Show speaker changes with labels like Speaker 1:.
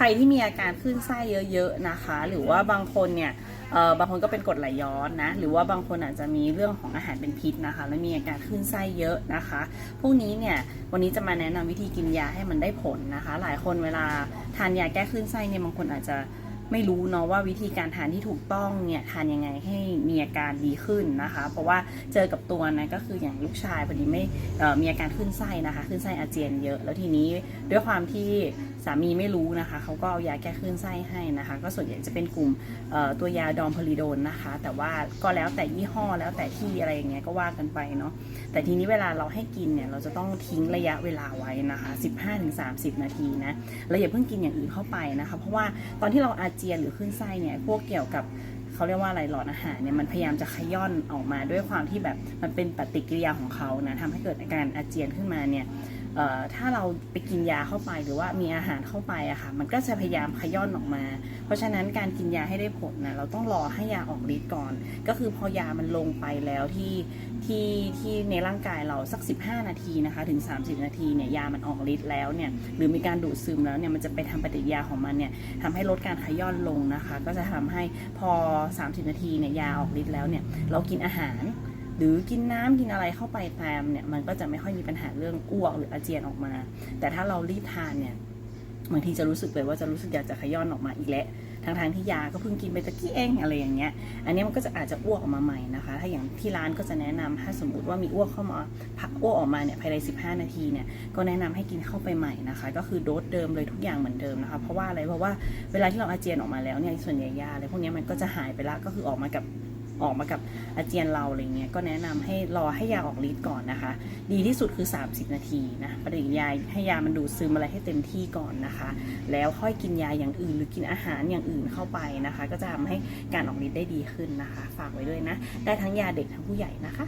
Speaker 1: ใครที่มีอาการขึ้นไส้เยอะๆนะคะ หรือว่าบางคนเนี่ยบางคนก็เป็นกรดไหลย้อนนะ หรือว่าบางคนอาจจะมีเรื่องของอาหารเป็นพิษนะคะ และมีอาการขึ้นไส้เยอะนะคะ พวกนี้เนี่ย วันนี้จะมาแนะนำวิธีกินยาให้มันได้ผลนะคะ หลายคนเวลาทานยาแก้ขึ้นไส้เนี่ย บางคนอาจจะ ไม่รู้เนาะว่าวิธีการทานที่ถูกต้องเนี่ยทานยังไงให้มีอาการดีขึ้นนะคะ เพราะว่าเจอกับตัวนะก็คืออย่างลูกชายพอดีไม่เอ่อมีอาการคลื่นไส้นะคะคลื่นไส้อาเจียนเยอะ แล้วทีนี้ด้วยความที่สามีไม่รู้นะคะเขาก็เอายาแก้คลื่นไส้ให้นะคะ ก็ส่วนใหญ่จะเป็นกลุ่มเอ่อตัวยาดอมพลีโดนนะคะ แต่ว่าก็แล้วแต่ยี่ห้อแล้วแต่ที่อะไรอย่างเงี้ยก็ว่ากันไปเนาะแต่ทีนี้เวลาเราให้กินเนี่ยเราจะต้องทิ้งระยะเวลาไว้นะคะ 15-30 นาทีนะเราอย่าเพิ่งกินอย่างอื่นเข้าไปนะคะ เพราะว่าตอนที่เราอาเจียนหรือขึ้นไส้เนี่ยพวกเกี่ยวกับเขาเรียกว่าอะไรหลอดอาหารเนี่ยมันพยายามจะขย่อนออกมาด้วยความที่แบบมันเป็นปฏิกิริยาของเขานะทำให้เกิดอาการอาเจียนขึ้นมาเนี่ย ถ้าเราไปกินยาเข้าไปหรือว่ามีอาหารเข้าไปอะค่ะมันก็จะพยายามขย่อนออกมา เพราะฉะนั้นการกินยาให้ได้ผลนะเราต้องรอให้ยาออกฤทธิ์ก่อน ก็คือพอยามันลงไปแล้วที่ที่ที่ในร่างกายเราสัก 15 นาทีนะคะถึง 30 นาทีเนี่ยยามันออกฤทธิ์แล้วเนี่ยหรือมีการดูดซึมแล้วเนี่ยมันจะไปทำปฏิกิริยาของมันเนี่ยทำให้ลดการขย่อนลงนะคะ ก็จะทำให้พอ 30 นาทีเนี่ยยาออกฤทธิ์แล้วเนี่ยเรากินอาหาร หรือกินน้ำกินอะไรเข้าไปตามเนี่ยมันก็จะไม่ค่อยมีปัญหาเรื่องอ้วกหรืออาเจียนออกมา แต่ถ้าเรารีบทานเนี่ยบางทีจะรู้สึกเลยว่าจะรู้สึกอยากจะขย้อนออกมาอีกแล้วทั้งทางที่ยาก็เพิ่งกินไปตะกี้เองอะไรอย่างเงี้ย อันนี้มันก็จะอาจจะอ้วกออกมาใหม่นะคะ ถ้าอย่างที่ร้านก็จะแนะนำถ้าสมมติว่ามีอ้วกเข้ามาพักอ้วกออกมาเนี่ยภายใน 15 นาทีเนี่ยก็แนะนำให้กินเข้าไปใหม่นะคะ ก็คือโดสเดิมเลยทุกอย่างเหมือนเดิมนะคะ เพราะว่าอะไรเพราะว่าเวลาที่เราอาเจียนออกมาแล้วเนี่ยส่วนใหญ่ยาอะไรพวกนี้มันก็จะหายไปละก็คือออกมากับ ออกมากับอาเจียนเราอะไรเงี้ยก็แนะนำให้รอให้ยาออกฤทธิ์ก่อนนะคะ ดีที่สุดคือ 30 นาทีนะปฏิกิริยาให้ยามันดูดซึมอะไรให้เต็มที่ก่อนนะคะ แล้วค่อยกินยาอย่างอื่น หรือกินอาหารอย่างอื่นเข้าไปนะคะ ก็จะทำให้การออกฤทธิ์ได้ดีขึ้นนะคะ ฝากไว้ด้วยนะ ได้ทั้งยาเด็กทั้งผู้ใหญ่นะคะ